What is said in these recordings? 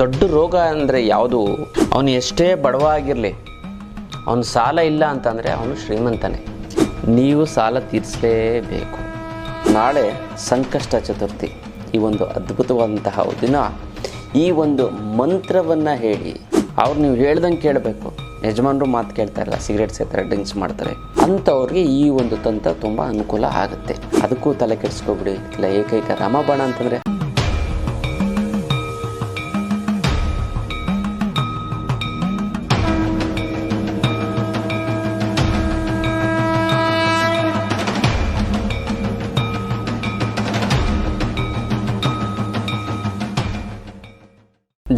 ದೊಡ್ಡ ರೋಗ ಅಂದರೆ ಯಾವುದು? ಅವನು ಎಷ್ಟೇ ಬಡವ ಆಗಿರಲಿ ಅವನು ಸಾಲ ಇಲ್ಲ ಅಂತಂದರೆ ಅವನು ಶ್ರೀಮಂತನೇ. ನೀವು ಸಾಲ ತೀರಿಸಲೇಬೇಕು. ನಾಳೆ ಸಂಕಷ್ಟ ಚತುರ್ಥಿ. ಈ ಒಂದು ಅದ್ಭುತವಾದಂತಹ ದಿನ. ಈ ಒಂದು ಮಂತ್ರವನ್ನು ಹೇಳಿ, ಅವ್ರು ನೀವು ಹೇಳ್ದಂಗೆ ಕೇಳಬೇಕು. ಯಜಮಾನರು ಮಾತು ಕೇಳ್ತಾ ಇಲ್ಲ ಸಿಗರೇಟ್ ಸೇತಾರೆ ಡ್ರಿಂಕ್ಸ್ ಮಾಡ್ತಾರೆ. ಅಂಥವ್ರಿಗೆ ಈ ಒಂದು ತಂತ್ರ ತುಂಬ ಅನುಕೂಲ ಆಗುತ್ತೆ. ಅದಕ್ಕೂ ತಲೆ ಕೆಡಿಸ್ಕೊಬಿಡಿ. ಇಲ್ಲ ಏಕೈಕ ರಾಮಬಾಣ ಅಂತಂದರೆ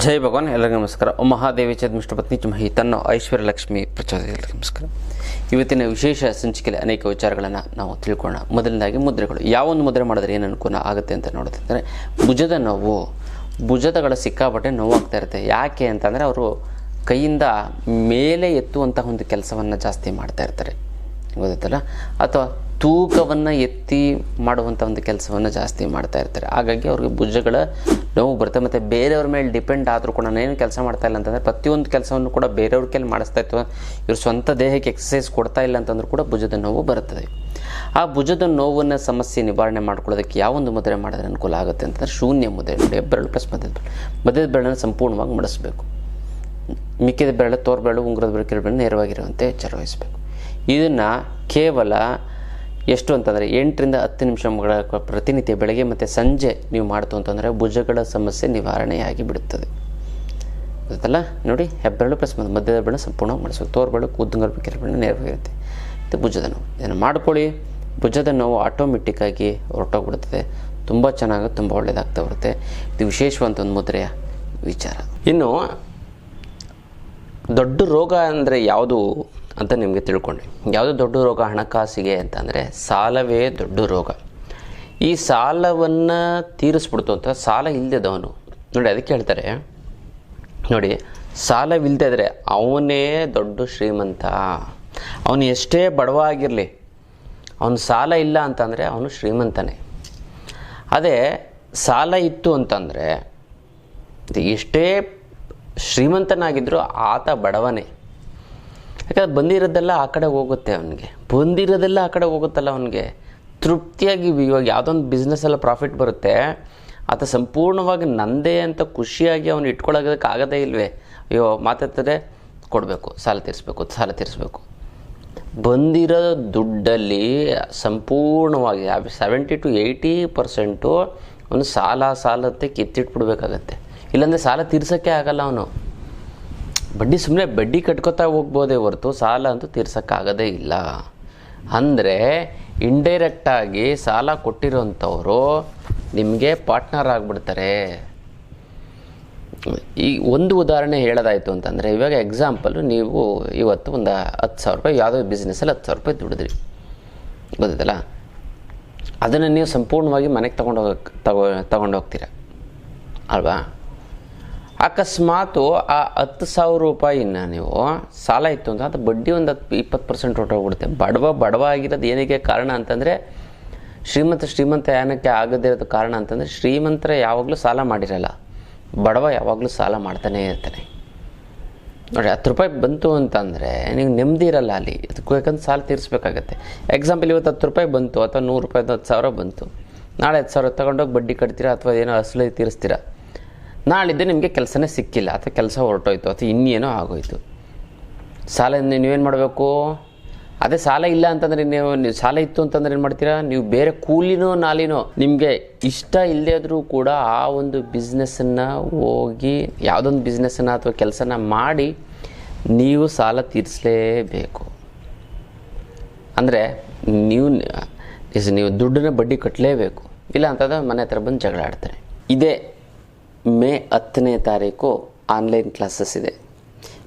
ಜೈ ಭಗವಾನ್ ಎಲ್ಲರಿಗೂ ನಮಸ್ಕಾರ. ಮಹಾದೇವಿ ಚದ್ಮಿಷ್ಟ ಪತ್ನಿ ಚುಮಹಿ ತನ್ನ ಐಶ್ವರ್ಯ ಲಕ್ಷ್ಮಿ ಪ್ರಚೋದ ಎಲ್ಲರಿಗೂ ನಮಸ್ಕಾರ. ಇವತ್ತಿನ ವಿಶೇಷ ಸಂಚಿಕೆಯಲ್ಲಿ ಅನೇಕ ವಿಚಾರಗಳನ್ನು ನಾವು ತಿಳ್ಕೊಳ್ಳೋಣ ಮೊದಲನೇದಾಗಿ ಮುದ್ರೆಗಳು. ಯಾವೊಂದು ಮುದ್ರೆ ಮಾಡಿದ್ರೆ ಏನು ಅನುಕೂಲ ಆಗುತ್ತೆ ಅಂತ ನೋಡೋದಂದರೆ ಭುಜದ ನೋವು, ಭುಜದಗಳ ಸಿಕ್ಕಾಪಟ್ಟೆ ನೋವಾಗ್ತಾ ಇರುತ್ತೆ. ಯಾಕೆ ಅಂತಂದರೆ ಅವರು ಕೈಯಿಂದ ಮೇಲೆ ಎತ್ತುವಂತಹ ಒಂದು ಕೆಲಸವನ್ನು ಜಾಸ್ತಿ ಮಾಡ್ತಾ ಇರ್ತಾರೆ. ಗೊತ್ತಾಯ್ತಲ್ಲ? ಅಥವಾ ತೂಕವನ್ನು ಎತ್ತಿ ಮಾಡುವಂಥ ಒಂದು ಕೆಲಸವನ್ನು ಜಾಸ್ತಿ ಮಾಡ್ತಾ ಇರ್ತಾರೆ. ಹಾಗಾಗಿ ಅವ್ರಿಗೆ ಭುಜಗಳ ನೋವು ಬರುತ್ತೆ. ಮತ್ತು ಬೇರೆಯವ್ರ ಮೇಲೆ ಡಿಪೆಂಡ್ ಆದರೂ ಕೂಡ ನಾನೇನು ಕೆಲಸ ಮಾಡ್ತಾ ಇಲ್ಲ ಅಂತಂದರೆ ಪ್ರತಿಯೊಂದು ಕೆಲಸವನ್ನು ಕೂಡ ಬೇರೆಯವ್ರ ಕೈಲಿ ಮಾಡಿಸ್ತಾ ಇತ್ತು ಇವ್ರ ಸ್ವಂತ ದೇಹಕ್ಕೆ ಎಕ್ಸಸೈಸ್ ಕೊಡ್ತಾ ಇಲ್ಲ ಅಂತಂದ್ರೂ ಕೂಡ ಭುಜದ ನೋವು ಬರುತ್ತದೆ ಆ ಭುಜದ ನೋವನ್ನು ಸಮಸ್ಯೆ ನಿವಾರಣೆ ಮಾಡ್ಕೊಳ್ಳೋದಕ್ಕೆ ಯಾವೊಂದು ಮುದ್ರೆ ಮಾಡಿದ್ರೆ ಅನುಕೂಲ ಆಗುತ್ತೆ ಅಂತಂದರೆ ಶೂನ್ಯ ಮುದ್ರೆ, ನೋಡಿ, ಬೆರಳು ಪ್ಲಸ್ ಮಧ್ಯದ ಬೆರಳು. ಮಧ್ಯದ ಬೆರಳನ್ನು ಸಂಪೂರ್ಣವಾಗಿ ಮಡಿಸಬೇಕು. ಮಿಕ್ಕಿದ ಬೆರಳು ತೋರ್ ಬೆರಳು ಉಂಗುರದ ಬೆರಳು ಕಿರು ಬೆರಳು ನೇರವಾಗಿರುವಂತೆ ಎಚ್ಚರ ವಹಿಸಬೇಕು ಇದನ್ನು ಕೇವಲ ಎಷ್ಟು ಅಂತಂದರೆ ಎಂಟರಿಂದ ಹತ್ತು ನಿಮಿಷಗಳ ಪ್ರತಿನಿತ್ಯ ಬೆಳಗ್ಗೆ ಮತ್ತು ಸಂಜೆ ನೀವು ಮಾಡ್ತು ಅಂತಂದರೆ ಭುಜಗಳ ಸಮಸ್ಯೆ ನಿವಾರಣೆಯಾಗಿ ಬಿಡುತ್ತದೆ. ಗೊತ್ತಲ್ಲ? ನೋಡಿ, ಹೆಬ್ಬೆರಳು ಪ್ಲಸ್ ಮಧ್ಯ- ಮಧ್ಯದ ಬೆಳೆ ಸಂಪೂರ್ಣ ಮಾಡಿಸ್ಬೇಕು ತೋರ್ ಬೆರಳು ಉದ್ದಂಗರ ನೆರವಾಗಿರುತ್ತೆ ಮತ್ತು ಭುಜದ ನೋವು. ಇದನ್ನು ಮಾಡ್ಕೊಳ್ಳಿ. ಭುಜದ ನೋವು ಆಟೋಮೆಟಿಕ್ಕಾಗಿ ಹೊರಟೋಗ್ಬಿಡುತ್ತದೆ. ತುಂಬ ಚೆನ್ನಾಗಿ ತುಂಬ ಒಳ್ಳೆಯದಾಗ್ತಾ ಬರುತ್ತೆ. ಇದು ವಿಶೇಷವಂತ ಒಂದು ಮುದ್ರೆಯ ವಿಚಾರ. ಇನ್ನು ದೊಡ್ಡ ರೋಗ ಅಂದರೆ ಯಾವುದು? ಅಂತ ನಿಮಗೆ ತಿಳ್ಕೊಂಡೆ. ಯಾವುದು ದೊಡ್ಡ ರೋಗ? ಹಣಕಾಸಿಗೆ ಅಂತಂದರೆ ಸಾಲವೇ ದೊಡ್ಡ ರೋಗ. ಈ ಸಾಲವನ್ನು ತೀರಿಸ್ಬಿಡ್ತು ಅಂತ ಸಾಲ ಇಲ್ಲದವನು ನೋಡಿ, ಅದಕ್ಕೆ ಹೇಳ್ತಾರೆ, ನೋಡಿ ಸಾಲವಿಲ್ಲದೆ ಇದ್ದರೆ ಅವನೇ ದೊಡ್ಡ ಶ್ರೀಮಂತ. ಅವನು ಎಷ್ಟೇ ಬಡವ ಆಗಿರಲಿ ಅವನು ಸಾಲ ಇಲ್ಲ ಅಂತಂದರೆ ಅವನು ಶ್ರೀಮಂತನೇ. ಅದೇ, ಸಾಲ ಇತ್ತು ಅಂತಂದರೆ, ಎಷ್ಟೇ ಶ್ರೀಮಂತನಾಗಿದ್ದರೂ ಆತ ಬಡವನೇ. ಯಾಕಂದ್ರೆ ಬಂದಿರೋದೆಲ್ಲ ಆ ಕಡೆ ಹೋಗುತ್ತೆ ಅವನಿಗೆ. ಬಂದಿರೋದೆಲ್ಲ ಆ ಕಡೆ ಹೋಗುತ್ತಲ್ಲ ಅವನಿಗೆ. ತೃಪ್ತಿಯಾಗಿ ಇವಾಗ ಯಾವುದೊಂದು ಬಿಸ್ನೆಸ್ಸೆಲ್ಲ ಪ್ರಾಫಿಟ್ ಬರುತ್ತೆ. ಆತ ಸಂಪೂರ್ಣವಾಗಿ ನಂದೇ ಅಂತ ಖುಷಿಯಾಗಿ ಅವನು ಇಟ್ಕೊಳ್ಳೋದಕ್ಕೆ ಆಗದೇ ಇಲ್ವೇ. ಅಯ್ಯೋ ಮಾತಾಡ್ತಾರೆ ಕೊಡಬೇಕು, ಸಾಲ ತೀರಿಸ್ಬೇಕು ಸಾಲ ತೀರಿಸ್ಬೇಕು. ಬಂದಿರೋ ದುಡ್ಡಲ್ಲಿ ಸಂಪೂರ್ಣವಾಗಿ ಸೆವೆಂಟಿ ಟು ಏಯ್ಟಿ ಪರ್ಸೆಂಟು ಅವನು ಸಾಲ, ಸಾಲತ್ತೆ ಕಿತ್ತಿಟ್ಬಿಡ್ಬೇಕಾಗತ್ತೆ. ಇಲ್ಲಾಂದರೆ ಸಾಲ ತೀರ್ಸೋಕ್ಕೆ ಆಗಲ್ಲ ಅವನು. ಬಡ್ಡಿ ಸುಮ್ಮನೆ ಬಡ್ಡಿ ಕಟ್ಕೋತಾ ಹೋಗ್ಬೋದೇ ಹೊರತು ಸಾಲ ಅಂತೂ ತೀರ್ಸೋಕ್ಕಾಗೋದೇ ಇಲ್ಲ. ಅಂದರೆ ಇಂಡೈರೆಕ್ಟಾಗಿ ಸಾಲ ಕೊಟ್ಟಿರೋಂಥವರು ನಿಮಗೆ ಪಾರ್ಟ್ನರ್ ಆಗಿಬಿಡ್ತಾರೆ. ಈ ಒಂದು ಉದಾಹರಣೆ ಹೇಳೋದಾಯಿತು ಅಂತಂದರೆ, ಇವಾಗ ಎಕ್ಸಾಂಪಲು ನೀವು ಇವತ್ತು ಒಂದು ಹತ್ತು ಸಾವಿರ ರೂಪಾಯಿ ಯಾವುದೋ ಬಿಸ್ನೆಸ್ಸಲ್ಲಿ ಹತ್ತು ಸಾವಿರ ರೂಪಾಯಿ ದುಡಿದ್ರಿ. ಗೊತ್ತಿದ್ದಲ್ಲ ಅದನ್ನು ನೀವು ಸಂಪೂರ್ಣವಾಗಿ ಮನೆಗೆ ತೊಗೊಂಡು ಹೋಗಕ್ಕೆ ತಗೋ ತಗೊಂಡು ಅಲ್ವಾ? ಅಕಸ್ಮಾತು ಆ ಹತ್ತು ಸಾವಿರ ರೂಪಾಯಿನ ನೀವು ಸಾಲ ಇತ್ತು ಅಂತ, ಅದು ಬಡ್ಡಿ ಒಂದು ಹತ್ತು, ಇಪ್ಪತ್ತು ಪರ್ಸೆಂಟ್ ಹೊರಟೋಗ್ಬಿಡುತ್ತೆ ಬಡವ ಬಡವ ಆಗಿರೋದು ಏನಕ್ಕೆ ಕಾರಣ ಅಂತಂದರೆ, ಶ್ರೀಮಂತ ಶ್ರೀಮಂತ ಏನಕ್ಕೆ ಇರೋದು ಕಾರಣ ಅಂತಂದರೆ, ಶ್ರೀಮಂತರ ಯಾವಾಗಲೂ ಸಾಲ ಮಾಡಿರಲ್ಲ. ಬಡವ ಯಾವಾಗಲೂ ಸಾಲ ಮಾಡ್ತಾನೇ ಇರ್ತಾನೆ. ನೋಡಿ, ಹತ್ತು ರೂಪಾಯಿ ಬಂತು ಅಂತಂದರೆ ನೀವು ನೆಮ್ಮದಿ ಇರಲ್ಲ ಅಲ್ಲಿ. ಅದಕ್ಕೆ ಯಾಕಂದ್ರೆ ಸಾಲ ತೀರಿಸ್ಬೇಕಾಗತ್ತೆ. ಎಕ್ಸಾಂಪಲ್ ಇವತ್ತು ಹತ್ತು ರೂಪಾಯಿ ಬಂತು ಅಥವಾ ನೂರು ರೂಪಾಯಿ, ಹತ್ತು ಸಾವಿರ ಬಂತು. ನಾಳೆ ಹತ್ತು ಸಾವಿರ ತೊಗೊಂಡೋಗಿ ಬಡ್ಡಿ ಕಟ್ತೀರಾ ಅಥವಾ ಏನೋ ಅಸಲಿ ತೀರಿಸ್ತೀರಾ? ನಾಳಿದ್ದೆ ನಿಮಗೆ ಕೆಲಸನೇ ಸಿಕ್ಕಿಲ್ಲ, ಅಥವಾ ಕೆಲಸ ಹೊರಟೋಯ್ತು, ಅಥವಾ ಇನ್ನೇನೋ ಆಗೋಯ್ತು. ಸಾಲ ನೀವೇನು ಮಾಡಬೇಕು? ಅದೇ ಸಾಲ ಇಲ್ಲ ಅಂತಂದರೆ ನೀವು ನೀವು ಸಾಲ ಇತ್ತು ಅಂತಂದ್ರೆ ಏನು ಮಾಡ್ತೀರಾ? ನೀವು ಬೇರೆ ಕೂಲಿನೋ ನಾಲಿನೋ ನಿಮಗೆ ಇಷ್ಟ ಇಲ್ಲದೇ ಆದರೂ ಕೂಡ ಆ ಒಂದು ಬಿಸ್ನೆಸ್ಸನ್ನು ಹೋಗಿ, ಯಾವುದೊಂದು ಬಿಸ್ನೆಸ್ಸನ್ನು ಅಥವಾ ಕೆಲಸನ ಮಾಡಿ ನೀವು ಸಾಲ ತೀರಿಸಲೇಬೇಕು. ಅಂದರೆ ನೀವು ನೀವು ದುಡ್ಡನ್ನ ಬಡ್ಡಿ ಕಟ್ಟಲೇಬೇಕು ಇಲ್ಲ ಅಂತಂದ್ರೆ ಮನೆ ಹತ್ರ ಬಂದು ಜಗಳ ಆಡ್ತಾರೆ. ಇದೇ ಮೇ ಹತ್ತನೇ ತಾರೀಕು ಆನ್ಲೈನ್ ಕ್ಲಾಸಸ್ ಇದೆ.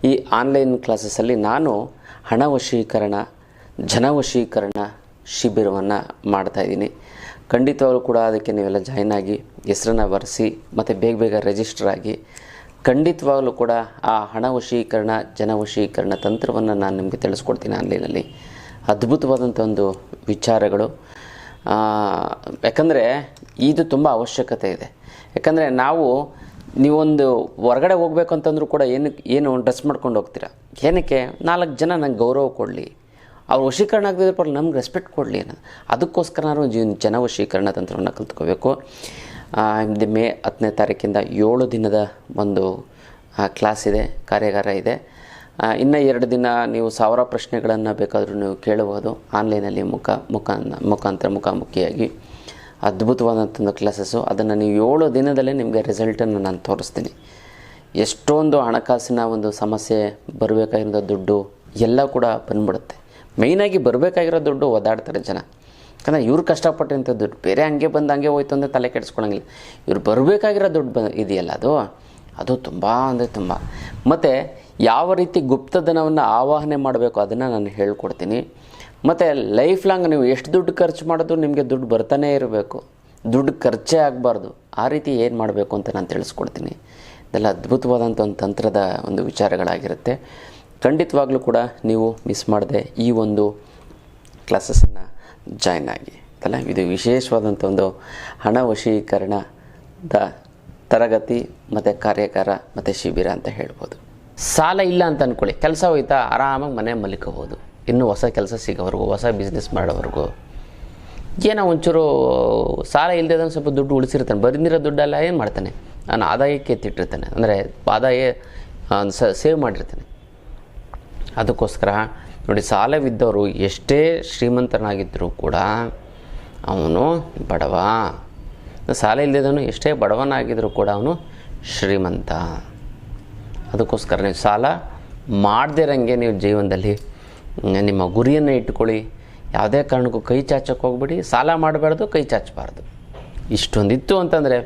ಈ ಆನ್ಲೈನ್ ಕ್ಲಾಸಸ್ಸಲ್ಲಿ ನಾನು ಹಣ ವಶೀಕರಣ, ಜನ ವಶೀಕರಣ ಶಿಬಿರವನ್ನು ಮಾಡ್ತಾಯಿದ್ದೀನಿ ಖಂಡಿತವಾಗಲೂ ಕೂಡ ಅದಕ್ಕೆ ನೀವೆಲ್ಲ ಜಾಯ್ನ್ ಆಗಿ, ಹೆಸರನ್ನು ಬರೆಸಿ, ಮತ್ತು ಬೇಗ ಬೇಗ ರಿಜಿಸ್ಟರ್ ಆಗಿ, ಖಂಡಿತವಾಗಲೂ ಕೂಡ ಆ ಹಣ ವಶೀಕರಣ, ಜನ ವಶೀಕರಣ ತಂತ್ರವನ್ನು ನಾನು ನಿಮಗೆ ತಿಳಿಸ್ಕೊಡ್ತೀನಿ ಆನ್ಲೈನಲ್ಲಿ ಅದ್ಭುತವಾದಂಥ ಒಂದು ವಿಚಾರಗಳು. ಯಾಕಂದರೆ ಇದು ತುಂಬ ಅವಶ್ಯಕತೆ ಇದೆ. ಯಾಕಂದರೆ ನಾವು ನೀವೊಂದು ಹೊರಗಡೆ ಹೋಗ್ಬೇಕು ಅಂತಂದ್ರೂ ಕೂಡ ಏನು ಏನು ಡ್ರೆಸ್ ಮಾಡ್ಕೊಂಡು ಹೋಗ್ತೀರಾ? ಏನಕ್ಕೆ? ನಾಲ್ಕು ಜನ ನಂಗೆ ಗೌರವ ಕೊಡಲಿ. ಅವ್ರು ವಶೀಕರಣ ಆಗದಿದ್ರೆ ಪರವಾಗಿಲ್ಲ, ನಮ್ಗೆ ರೆಸ್ಪೆಕ್ಟ್ ಕೊಡಲಿ ಅನ್ನೋದು ಅದಕ್ಕೋಸ್ಕರ ನಾವು ಜೀವನ, ಜನ ವಶೀಕರಣ ತಂತ್ರವನ್ನು ಕಲ್ತ್ಕೋಬೇಕು. ಇದು ಮೇ ಹತ್ತನೇ ತಾರೀಕಿಂದ ಏಳು ದಿನದ ಒಂದು ಕ್ಲಾಸ್ ಇದೆ, ಕಾರ್ಯಾಗಾರ ಇದೆ. ಇನ್ನು ಎರಡು ದಿನ ನೀವು ಸಾವಿರ ಪ್ರಶ್ನೆಗಳನ್ನು ಬೇಕಾದರೂ ನೀವು ಕೇಳಬಹುದು. ಆನ್ಲೈನಲ್ಲಿ ಮುಖ ಮುಖ, ಮುಖಾಂತರ, ಮುಖಾಮುಖಿಯಾಗಿ. ಅದ್ಭುತವಾದಂಥ ಕ್ಲಾಸಸ್ಸು ಅದನ್ನು ನೀವು ಏಳು ದಿನದಲ್ಲೇ ನಿಮಗೆ ರಿಸಲ್ಟನ್ನು ನಾನು ತೋರಿಸ್ತೀನಿ. ಎಷ್ಟೊಂದು ಹಣಕಾಸಿನ ಒಂದು ಸಮಸ್ಯೆ, ಬರಬೇಕಾಗಿರೋ ದುಡ್ಡು ಎಲ್ಲ ಕೂಡ ಬಂದ್ಬಿಡುತ್ತೆ. ಮೇಯ್ನಾಗಿ ಬರಬೇಕಾಗಿರೋ ದುಡ್ಡು ಒದಾಡ್ತಾರೆ ಜನ. ಯಾಕಂದರೆ ಇವ್ರು ಕಷ್ಟಪಟ್ಟಂಥ ದುಡ್ಡು ಬೇರೆ ಹಂಗೆ ಬಂದು ಹಂಗೆ ಹೋಯ್ತು ಅಂದರೆ ತಲೆ ಕೆಡಿಸ್ಕೊಳಂಗಿಲ್ಲ. ಇವ್ರು ಬರಬೇಕಾಗಿರೋ ದುಡ್ಡು ಬ ಇದೆಯಲ್ಲ ಅದು? ಅದು ತುಂಬ ಅಂದರೆ ತುಂಬ. ಮತ್ತು ಯಾವ ರೀತಿ ಗುಪ್ತಧನವನ್ನು ಆವಾಹನೆ ಮಾಡಬೇಕು ಅದನ್ನು ನಾನು ಹೇಳ್ಕೊಡ್ತೀನಿ. ಮತ್ತು ಲೈಫ್ ಲಾಂಗ್ ನೀವು ಎಷ್ಟು ದುಡ್ಡು ಖರ್ಚು ಮಾಡಿದ್ರು ನಿಮಗೆ ದುಡ್ಡು ಬರ್ತಾನೆ ಇರಬೇಕು. ದುಡ್ಡು ಖರ್ಚೇ ಆಗಬಾರ್ದು. ಆ ರೀತಿ ಏನು ಮಾಡಬೇಕು ಅಂತ ನಾನು ತಿಳಿಸ್ಕೊಡ್ತೀನಿ. ಇದೆಲ್ಲ ಅದ್ಭುತವಾದಂಥ ಒಂದು ತಂತ್ರದ ಒಂದು ವಿಚಾರಗಳಾಗಿರುತ್ತೆ. ಖಂಡಿತವಾಗ್ಲೂ ಕೂಡ ನೀವು ಮಿಸ್ ಮಾಡದೆ ಈ ಒಂದು ಕ್ಲಾಸಸನ್ನು ಜಾಯ್ನ್ ಆಗಿ. ಅಲ್ಲ ಇದು ವಿಶೇಷವಾದಂಥ ಒಂದು ಹಣ ವಶೀಕರಣದ ತರಗತಿ ಮತ್ತು ಕಾರ್ಯಕಾರ ಮತ್ತು ಶಿಬಿರ ಅಂತ ಹೇಳ್ಬೋದು. ಸಾಲ ಇಲ್ಲ ಅಂತ ಅಂದ್ಕೊಳ್ಳಿ ಕೆಲಸ ಹೋಯ್ತಾ ಆರಾಮಾಗಿ ಮನೆ ಮಲಿಕೋಬೋದು ಇನ್ನೂ ಹೊಸ ಕೆಲಸ ಸಿಗೋವರೆಗೂ, ಹೊಸ ಬಿಸ್ನೆಸ್ ಮಾಡೋವರೆಗೂ. ಏನೋ ಒಂಚೂರು, ಸಾಲ ಇಲ್ಲದೆ ಸ್ವಲ್ಪ ದುಡ್ಡು ಉಳಿಸಿರ್ತಾನೆ. ಬಂದಿರೋ ದುಡ್ಡೆಲ್ಲ ಏನು ಮಾಡ್ತಾನೆ? ನಾನು ಆದಾಯಕ್ಕೆ ಎತ್ತಿಟ್ಟಿರ್ತಾನೆ. ಅಂದರೆ ಆದಾಯ ಸೇವ್ ಮಾಡಿರ್ತಾನೆ. ಅದಕ್ಕೋಸ್ಕರ ನೋಡಿ ಸಾಲವಿದ್ದವರು ಎಷ್ಟೇ ಶ್ರೀಮಂತನಾಗಿದ್ದರೂ ಕೂಡ ಅವನು ಬಡವ. ಸಾಲ ಇಲ್ಲದವನು ಎಷ್ಟೇ ಬಡವನಾಗಿದ್ದರೂ ಕೂಡ ಅವನು ಶ್ರೀಮಂತ. ಅದಕ್ಕೋಸ್ಕರ ನೀವು ಸಾಲ ಮಾಡದಿರಂಗೆ ನೀವು ಜೀವನದಲ್ಲಿ ನಿಮ್ಮ ಗುರಿಯನ್ನು ಇಟ್ಕೊಳ್ಳಿ ಯಾವುದೇ ಕಾರಣಕ್ಕೂ ಕೈ ಚಾಚಕ್ಕೆ ಹೋಗ್ಬಿಡಿ. ಸಾಲ ಮಾಡಬಾರ್ದು, ಕೈ ಚಾಚಬಾರ್ದು. ಇಷ್ಟೊಂದಿತ್ತು ಅಂತಂದರೆ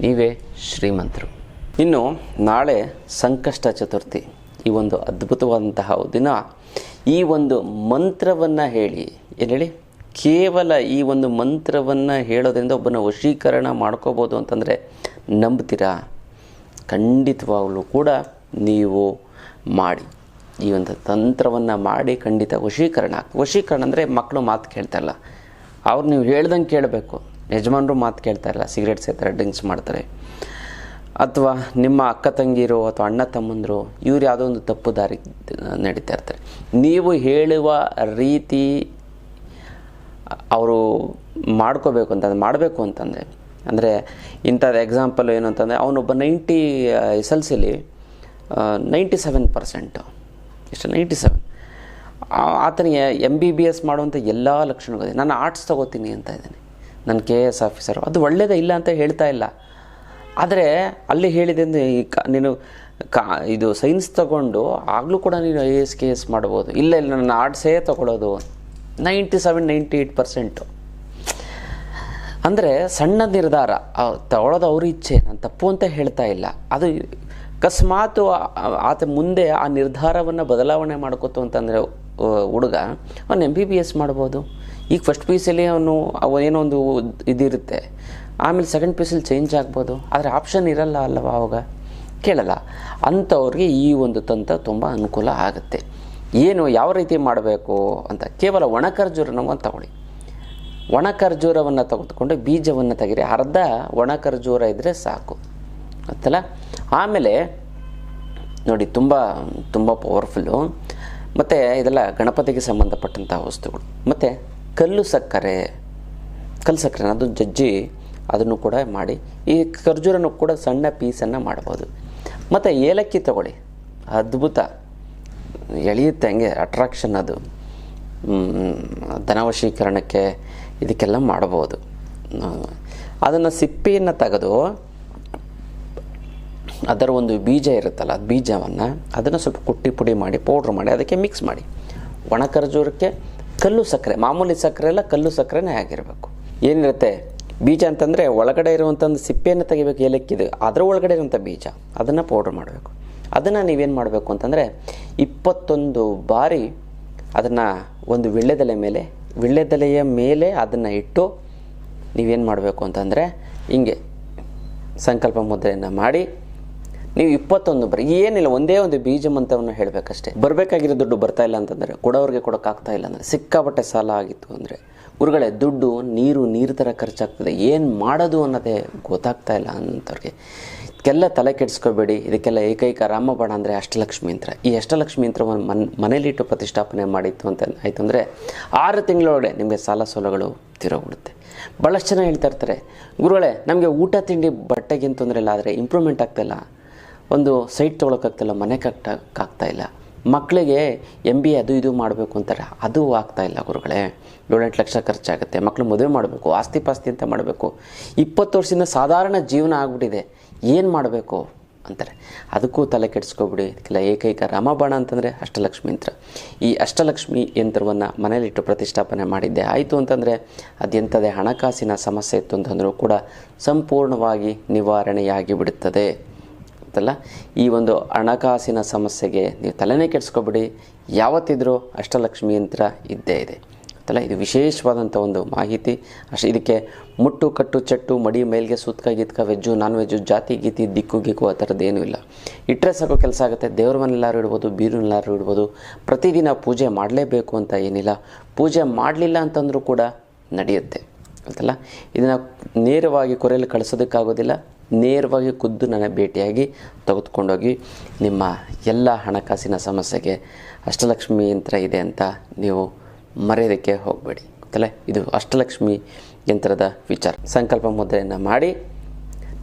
ನೀವೇ ಶ್ರೀಮಂತರು. ಇನ್ನು ನಾಳೆ ಸಂಕಷ್ಟ ಚತುರ್ಥಿ. ಈ ಒಂದು ಅದ್ಭುತವಾದಂತಹ ದಿನ ಈ ಒಂದು ಮಂತ್ರವನ್ನು ಹೇಳಿ. ಏನು ಹೇಳಿ ಕೇವಲ ಈ ಒಂದು ಮಂತ್ರವನ್ನು ಹೇಳೋದ್ರಿಂದ ಒಬ್ಬನ ವಶೀಕರಣ ಮಾಡ್ಕೋಬೋದು ಅಂತಂದರೆ ನಂಬ್ತೀರಾ? ಖಂಡಿತವಾಗಲೂ ಕೂಡ ನೀವು ಮಾಡಿ. ಈ ಒಂದು ತಂತ್ರವನ್ನು ಮಾಡಿ ಖಂಡಿತ ವಶೀಕರಣ ವಶೀಕರಣ ಅಂದರೆ ಮಕ್ಕಳು ಮಾತು ಕೇಳ್ತಾರಲ್ಲ ಅವ್ರು ನೀವು ಹೇಳ್ದಂಗೆ ಕೇಳಬೇಕು. ಯಜಮಾನರು ಮಾತು ಕೇಳ್ತಾ ಇಲ್ಲ. ಸಿಗರೇಟ್ ಸೇತಾರೆ ಡ್ರಿಂಕ್ಸ್ ಮಾಡ್ತಾರೆ. ಅಥವಾ ನಿಮ್ಮ ಅಕ್ಕ ತಂಗಿರು ಅಥವಾ ಅಣ್ಣ ತಮ್ಮಂದರು ಇವ್ರು ಯಾವುದೋ ಒಂದು ತಪ್ಪು ದಾರಿ ನಡೀತಾ ಇರ್ತಾರೆ. ನೀವು ಹೇಳುವ ರೀತಿ ಅವರು ಮಾಡ್ಕೋಬೇಕು ಅಂತ, ಮಾಡಬೇಕು ಅಂತಂದರೆ, ಅಂದರೆ ಇಂಥದ್ದು ಎಕ್ಸಾಂಪಲ್ ಏನು ಅಂತಂದರೆ, ಅವನೊಬ್ಬ ನೈಂಟಿ ಎಸ್ ಎಲ್ ಸಿಲಿ ನೈಂಟಿ ಸೆವೆನ್ ಪರ್ಸೆಂಟು ಎಷ್ಟು ನೈಂಟಿ ಸೆವೆನ್ ಆತನಿಗೆ ಎಂ ಬಿ ಬಿ ಎಸ್ ಮಾಡುವಂಥ ಎಲ್ಲ ಲಕ್ಷಣಗಳಿದೆ ನಾನು ಆರ್ಟ್ಸ್ ತಗೋತೀನಿ ಅಂತ ಇದ್ದಾನೆ. ನಾನು ಕೆ ಎಸ್ ಆಫೀಸರು ಅದು ಒಳ್ಳೇದೇ ಇಲ್ಲ ಅಂತ ಹೇಳ್ತಾ ಇಲ್ಲ. ಆದರೆ ಅಲ್ಲಿ ಹೇಳಿದೆ ಈ ಕ, ನೀನು ಕಾ, ಇದು ಸೈನ್ಸ್ ತಗೊಂಡು ಆಗಲೂ ಕೂಡ ನೀನು I A S K S ಮಾಡ್ಬೋದು. ಇಲ್ಲ ಇಲ್ಲ, ನನ್ನ ಆರ್ಟ್ಸೇ ತೊಗೊಳೋದು. Ninety seven ninety eight percent ಅಂದರೆ ಸಣ್ಣ ನಿರ್ಧಾರ. ತಗೊಳ್ಳೋದು ಅವ್ರ ಇಚ್ಛೆ. ನಾನು ತಪ್ಪು ಅಂತ ಹೇಳ್ತಾ ಇಲ್ಲ. ಅದು ಅಕಸ್ಮಾತು ಆತ ಮುಂದೆ ಆ ನಿರ್ಧಾರವನ್ನು ಬದಲಾವಣೆ ಮಾಡ್ಕೋತು ಅಂತಂದರೆ ಹುಡುಗ, ಅವನು ಎಂ ಬಿ ಬಿ ಎಸ್ ಮಾಡ್ಬೋದು. ಈಗ ಫಸ್ಟ್ ಪಿ ಸಿಲಿ ಅವನು, ಅವ ಏನೋ ಒಂದು ಇದಿರುತ್ತೆ. ಆಮೇಲೆ ಸೆಕೆಂಡ್ ಪಿ ಚೇಂಜ್ ಆಗ್ಬೋದು. ಆದರೆ ಆಪ್ಷನ್ ಇರಲ್ಲ ಅಲ್ಲವ ಅವಾಗ? ಕೇಳಲ್ಲ. ಅಂಥವ್ರಿಗೆ ಈ ಒಂದು ತಂತ್ರ ತುಂಬ ಅನುಕೂಲ ಆಗುತ್ತೆ. ಏನು, ಯಾವ ರೀತಿ ಮಾಡಬೇಕು ಅಂತ? ಕೇವಲ ಒಣ ಖರ್ಜೂರನವನ್ನು ತಗೊಳ್ಳಿ. ಒಣ ಖರ್ಜೂರವನ್ನು ತೆಗೆದುಕೊಂಡು ಬೀಜವನ್ನು ತೆಗಿರಿ ಅರ್ಧ ಒಣ ಖರ್ಜೂರ ಇದ್ದರೆ ಸಾಕು. ಗೊತ್ತಲ್ಲ? ಆಮೇಲೆ ನೋಡಿ, ತುಂಬ ತುಂಬ ಪವರ್ಫುಲ್ಲು ಮತ್ತು ಇದೆಲ್ಲ ಗಣಪತಿಗೆ ಸಂಬಂಧಪಟ್ಟಂಥ ವಸ್ತುಗಳು. ಮತ್ತು ಕಲ್ಲು ಸಕ್ಕರೆ ಕಲ್ಲು ಸಕ್ಕರೆ ಅದು ಜಜ್ಜಿ ಅದನ್ನು ಕೂಡ ಮಾಡಿ, ಈ ಖರ್ಜೂರನ್ನು ಕೂಡ ಸಣ್ಣ ಪೀಸನ್ನು ಮಾಡ್ಬೋದು ಮತ್ತು ಏಲಕ್ಕಿ ತಗೊಳ್ಳಿ. ಅದ್ಭುತ. ಎಳೆಯುತ್ತೆ ಹಂಗೆ ಅಟ್ರಾಕ್ಷನ್ ಅದು. ಧನವಶೀಕರಣಕ್ಕೆ ಇದಕ್ಕೆಲ್ಲ ಮಾಡ್ಬೋದು ಅದನ್ನು ಸಿಪ್ಪೆಯನ್ನು ತೆಗೆದು ಅದರ ಒಂದು ಬೀಜ ಇರುತ್ತಲ್ಲ, ಅದು ಬೀಜವನ್ನು ಅದನ್ನು ಸ್ವಲ್ಪ ಕುಟ್ಟಿ ಪುಡಿ ಮಾಡಿ ಪೌಡ್ರ್ ಮಾಡಿ, ಅದಕ್ಕೆ ಮಿಕ್ಸ್ ಮಾಡಿ. ಒಣ ಖರ್ಜೂರಕ್ಕೆ ಕಲ್ಲು ಸಕ್ಕರೆ, ಮಾಮೂಲಿ ಸಕ್ಕರೆ ಅಲ್ಲ, ಕಲ್ಲು ಸಕ್ಕರೆನೇ ಆಗಿರಬೇಕು. ಏನಿರುತ್ತೆ? ಬೀಜ ಅಂತಂದರೆ ಒಳಗಡೆ ಇರುವಂಥ ಒಂದು ಸಿಪ್ಪೆಯನ್ನು ತೆಗಿಬೇಕು, ಏಲಕ್ಕಿದು. ಅದರ ಒಳಗಡೆ ಇರುವಂಥ ಬೀಜ. ಅದನ್ನು ಪೌಡ್ರ್ ಮಾಡಬೇಕು. ಅದನ್ನು ನೀವೇನು ಮಾಡಬೇಕು ಅಂತಂದರೆ, ಇಪ್ಪತ್ತೊಂದು ಬಾರಿ ಅದನ್ನು ಒಂದು ವಿಳ್ಳೆದೆಲೆ ಮೇಲೆ, ವಿಳ್ಳೆದೆಲೆಯ ಮೇಲೆ ಅದನ್ನು ಇಟ್ಟು ನೀವೇನು ಮಾಡಬೇಕು ಅಂತಂದರೆ, ಹಿಂಗೆ ಸಂಕಲ್ಪ ಮುದ್ರೆಯನ್ನು ಮಾಡಿ ನೀವು ಇಪ್ಪತ್ತೊಂದು ಬರೀ, ಏನಿಲ್ಲ, ಒಂದೇ ಒಂದು ಬೀಜ ಮಂತ್ರವನ್ನು ಹೇಳಬೇಕಷ್ಟೇ. ಬರಬೇಕಾಗಿರೋ ದುಡ್ಡು ಬರ್ತಾ ಇಲ್ಲ ಅಂತಂದರೆ, ಕೊಡೋರಿಗೆ ಕೊಡೋಕ್ಕಾಗ್ತಾ ಇಲ್ಲ ಅಂದರೆ, ಸಿಕ್ಕಾಪಟ್ಟೆ ಸಾಲ ಆಗಿತ್ತು ಅಂದರೆ, ಗುರುಗಳೇ, ದುಡ್ಡು, ನೀರು ನೀರು ಥರ ಖರ್ಚಾಗ್ತದೆ. ಏನು ಮಾಡೋದು ಅನ್ನೋದೇ ಗೊತ್ತಾಗ್ತಾ ಇಲ್ಲ ಅಂಥವ್ರಿಗೆ ಇದಕ್ಕೆಲ್ಲ ತಲೆ ಕೆಡಿಸ್ಕೋಬೇಡಿ. ಇದಕ್ಕೆಲ್ಲ ಏಕೈಕ ರಾಮಬಾಣ ಅಂದರೆ ಅಷ್ಟಲಕ್ಷ್ಮಿ ಯಂತ್ರ ಈ ಅಷ್ಟಲಕ್ಷ್ಮಿ ಯಂತ್ರವನ್ನು ಮನ್ ಮನೇಲಿಟ್ಟು ಪ್ರತಿಷ್ಠಾಪನೆ ಮಾಡಿತ್ತು ಅಂತ ಆಯಿತು ಅಂದರೆ, ಆರು ತಿಂಗಳೊಳಗೆ ನಿಮಗೆ ಸಾಲ ಸೋಲಗಳು ತಿರೋಗ್ಬಿಡುತ್ತೆ. ಭಾಳಷ್ಟು ಜನ ಹೇಳ್ತಾ ಇರ್ತಾರೆ, ಗುರುಗಳೇ, ನಮಗೆ ಊಟ, ತಿಂಡಿ ಬಟ್ಟೆಗಿಂತ ತೊಂದರೆ ಇಲ್ಲ ಆದರೆ ಇಂಪ್ರೂವ್ಮೆಂಟ್ ಆಗ್ತಾಯಿಲ್ಲ ಒಂದು ಸೈಟ್ ತೊಗೊಳಕ್ಕಾಗ್ತಿಲ್ಲ, ಮನೆ ಕಟ್ಟಕ್ಕಾಗ್ತಾ ಇಲ್ಲ ಮಕ್ಕಳಿಗೆ ಎಂ ಬಿ ಅದು ಇದು ಮಾಡಬೇಕು ಅಂತಾರೆ, ಅದು ಆಗ್ತಾ ಇಲ್ಲ ಗುರುಗಳೇ. ಏಳೆಂಟು ಲಕ್ಷ ಖರ್ಚಾಗುತ್ತೆ ಮಕ್ಕಳು ಮದುವೆ ಮಾಡಬೇಕು, ಆಸ್ತಿ ಪಾಸ್ತಿ ಅಂತ ಮಾಡಬೇಕು. ಇಪ್ಪತ್ತು ವರ್ಷದಿಂದ ಸಾಧಾರಣ ಜೀವನ ಆಗ್ಬಿಟ್ಟಿದೆ, ಏನು ಮಾಡಬೇಕು ಅಂತಾರೆ. ಅದಕ್ಕೂ ತಲೆ ಕೆಡಿಸ್ಕೊಬಿಡಿ, ಇದಕ್ಕೆಲ್ಲ ಏಕೈಕ ರಾಮಬಾಣ ಅಂತಂದರೆ ಅಷ್ಟಲಕ್ಷ್ಮಿ ಯಂತ್ರ ಈ ಅಷ್ಟಲಕ್ಷ್ಮಿ ಯಂತ್ರವನ್ನು ಮನೇಲಿಟ್ಟು ಪ್ರತಿಷ್ಠಾಪನೆ ಮಾಡಿದ್ದೆ. ಆಯಿತು ಅಂತಂದರೆ ಅದೆಂಥದೇ ಹಣಕಾಸಿನ ಸಮಸ್ಯೆ ಇತ್ತು ಅಂತಂದರೂ ಕೂಡ ಸಂಪೂರ್ಣವಾಗಿ ನಿವಾರಣೆಯಾಗಿ ಬಿಡುತ್ತದೆ ಅಂತಲ್ಲ, ಈ ಒಂದು ಹಣಕಾಸಿನ ಸಮಸ್ಯೆಗೆ ನೀವು ತಲೆನೇ ಕೆಡಿಸ್ಕೊಬಿಡಿ. ಯಾವತ್ತಿದ್ರೂ ಅಷ್ಟಲಕ್ಷ್ಮಿ ಯಂತ್ರ ಇದ್ದೇ ಇದೆ. ಅಂತಲ್ಲ, ಇದು ವಿಶೇಷವಾದಂಥ ಒಂದು ಮಾಹಿತಿ. ಅಷ್ಟು, ಇದಕ್ಕೆ ಮುಟ್ಟು, ಕಟ್ಟು, ಚಟ್ಟು, ಮಡಿ, ಮೇಲ್ಗೆ ಸೂತ್ಕ, ಗೀತ್ಕ, ವೆಜ್ಜು, ನಾನ್ ವೆಜ್ಜು, ಜಾತಿ, ಗೀತಿ, ದಿಕ್ಕು, ಗಿಕ್ಕು, ಆ ಥರದ್ದು ಏನೂ ಇಲ್ಲ. ಇಟ್ಟರೆ ಸಾಕು ಕೆಲಸ ಆಗುತ್ತೆ. ದೇವ್ರ ಮನೆಲ್ಲಾರು ಇಡ್ಬೋದು ಎಲ್ಲರೂ ಇಡ್ಬೋದು. ಪ್ರತಿದಿನ ಪೂಜೆ ಮಾಡಲೇಬೇಕು ಅಂತ ಏನಿಲ್ಲ. ಪೂಜೆ ಮಾಡಲಿಲ್ಲ ಅಂತಂದರೂ ಕೂಡ ನಡೆಯುತ್ತೆ. ಗೊತ್ತಲ್ಲ ಇದನ್ನು ನೇರವಾಗಿ ಕೊರೆಯಲ್ಲಿ ಕಳಿಸೋದಕ್ಕಾಗೋದಿಲ್ಲ. ನೇರವಾಗಿ ಖುದ್ದು ನನ್ನ ಭೇಟಿಯಾಗಿ ತೆಗೆದುಕೊಂಡೋಗಿ ನಿಮ್ಮ ಎಲ್ಲ ಹಣಕಾಸಿನ ಸಮಸ್ಯೆಗೆ ಅಷ್ಟಲಕ್ಷ್ಮಿ ಯಂತ್ರ ಇದೆ ಅಂತ ನೀವು ಮರೆಯೋದಕ್ಕೆ ಹೋಗಬೇಡಿ. ಗೊತ್ತಲ್ಲ? ಇದು ಅಷ್ಟಲಕ್ಷ್ಮಿ ಯಂತ್ರದ ವಿಚಾರ. ಸಂಕಲ್ಪ ಮುದ್ರೆಯನ್ನು ಮಾಡಿ,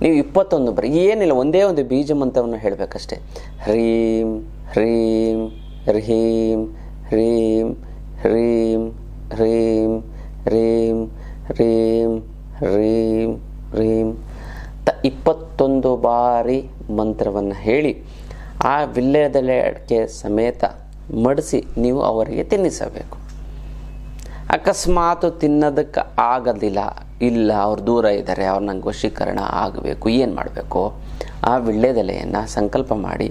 ನೀವು ಇಪ್ಪತ್ತೊಂದು ಬರೀ ಏನಿಲ್ಲ, ಒಂದೇ ಒಂದು ಬೀಜ ಮಂತ್ರವನ್ನು ಹೇಳಬೇಕಷ್ಟೇ. ಹ್ರೀಂ ಹ್ರೀಂ ಹ್ರೀಂ ಹ್ರೀಂ ಹ್ರೀಂ ಹ್ರೀಂ ಹ್ರೀಂ ಹ್ರೀಂ ಹ್ರೀಂ ಹ್ರೀಂ. ಇಪ್ಪತ್ತೊಂದು ಬಾರಿ ಮಂತ್ರವನ್ನು ಹೇಳಿ ಆ ವಿಳ್ಯದೆಲೆಗೆ ಸಮೇತ ಮಡಿಸಿ ನೀವು ಅವರಿಗೆ ತಿನ್ನಿಸಬೇಕು. ಅಕಸ್ಮಾತ್ ತಿನ್ನೋದಕ್ಕೆ ಆಗೋದಿಲ್ಲ, ಇಲ್ಲ ಅವ್ರು ದೂರ ಇದ್ದಾರೆ, ಅವ್ರು ನಂಗೆ ವಶೀಕರಣ ಆಗಬೇಕು, ಏನು ಮಾಡಬೇಕು? ಆ ವಿಳ್ಳೆದೆಲೆಯನ್ನು ಸಂಕಲ್ಪ ಮಾಡಿ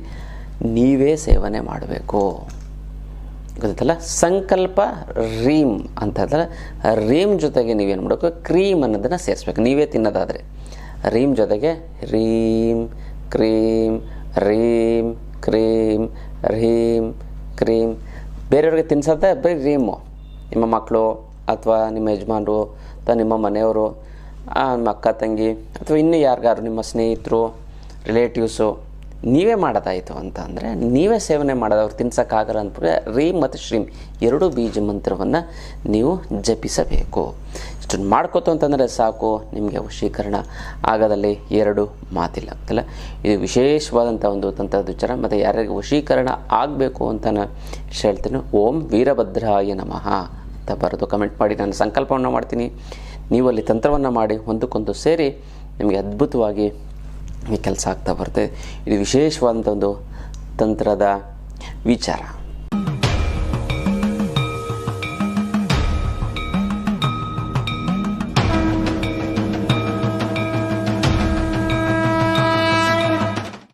ನೀವೇ ಸೇವನೆ ಮಾಡಬೇಕು. ಗೊತ್ತಲ್ಲ ಸಂಕಲ್ಪ ರೀಮ್ ಅಂತ ಹೇಳಿದ್ರೆ ರೀಮ್ ಜೊತೆಗೆ ನೀವೇನು ಮಾಡಬೇಕು? ಕ್ರೀಮ್ ಅನ್ನೋದನ್ನು ಸೇರಿಸ್ಬೇಕು. ನೀವೇ ತಿನ್ನೋದಾದರೆ. ರೀಮ್ ಜೊತೆಗೆ ರೀಮ್, ಕ್ರೀಮ್ ರೀಮ್ ಕ್ರೀಮ್ ರೀಮ್, ಕ್ರೀಮ್. ಬೇರೆಯವ್ರಿಗೆ ತಿನ್ಸೋದೇ ಬರೀ ರೀಮು. ನಿಮ್ಮ ಮಕ್ಕಳು ಅಥವಾ ನಿಮ್ಮ ಯಜಮಾನರು ಅಥವಾ ನಿಮ್ಮ ಮನೆಯವರು ನಿಮ್ಮ ಅಕ್ಕ, ತಂಗಿ ಅಥವಾ ಇನ್ನೂ ಯಾರಿಗಾರು ನಿಮ್ಮ ಸ್ನೇಹಿತರು ರಿಲೇಟಿವ್ಸು ನೀವೇ ಮಾಡೋದಾಯಿತು ಅಂತ ಅಂದರೆ ನೀವೇ ಸೇವನೆ ಮಾಡೋದು ಅವ್ರು ತಿನ್ಸೋಕ್ಕಾಗಲ್ಲ ಅಂದ್ಬಿಟ್ರೆ ರೀಮ್ ಮತ್ತು ಶ್ರೀಮ್ ಎರಡೂ ಬೀಜ ಮಂತ್ರವನ್ನು ನೀವು ಜಪಿಸಬೇಕು. ಇಷ್ಟನ್ನು ಮಾಡ್ಕೋತು ಅಂತಂದರೆ ಸಾಕು, ನಿಮಗೆ ವಶೀಕರಣ ಆಗೋದಲ್ಲಿ ಎರಡು ಮಾತಿಲ್ಲ. ಅಲ್ಲ, ಇದು ವಿಶೇಷವಾದಂಥ ಒಂದು ತಂತ್ರದ ವಿಚಾರ ಮತ್ತು ಯಾರ್ಯಾರಿಗೆ ವಶೀಕರಣ ಆಗಬೇಕು ಅಂತ ಹೇಳ್ತೀನಿ. ಓಂ ವೀರಭದ್ರಾಯ ನಮಃ ಅಂತ ಬರೆದು ಕಮೆಂಟ್ ಮಾಡಿ, ನಾನು ಸಂಕಲ್ಪವನ್ನು ಮಾಡ್ತೀನಿ. ನೀವು ಅಲ್ಲಿ ತಂತ್ರವನ್ನು ಮಾಡಿ ಒಂದಕ್ಕೊಂದು ಸೇರಿ, ನಿಮಗೆ ಅದ್ಭುತವಾಗಿ ಕೆಲಸ ಆಗ್ತಾ ಬರ್ತದೆ ಇದು ವಿಶೇಷವಾದಂಥ ಒಂದು ತಂತ್ರದ ವಿಚಾರ.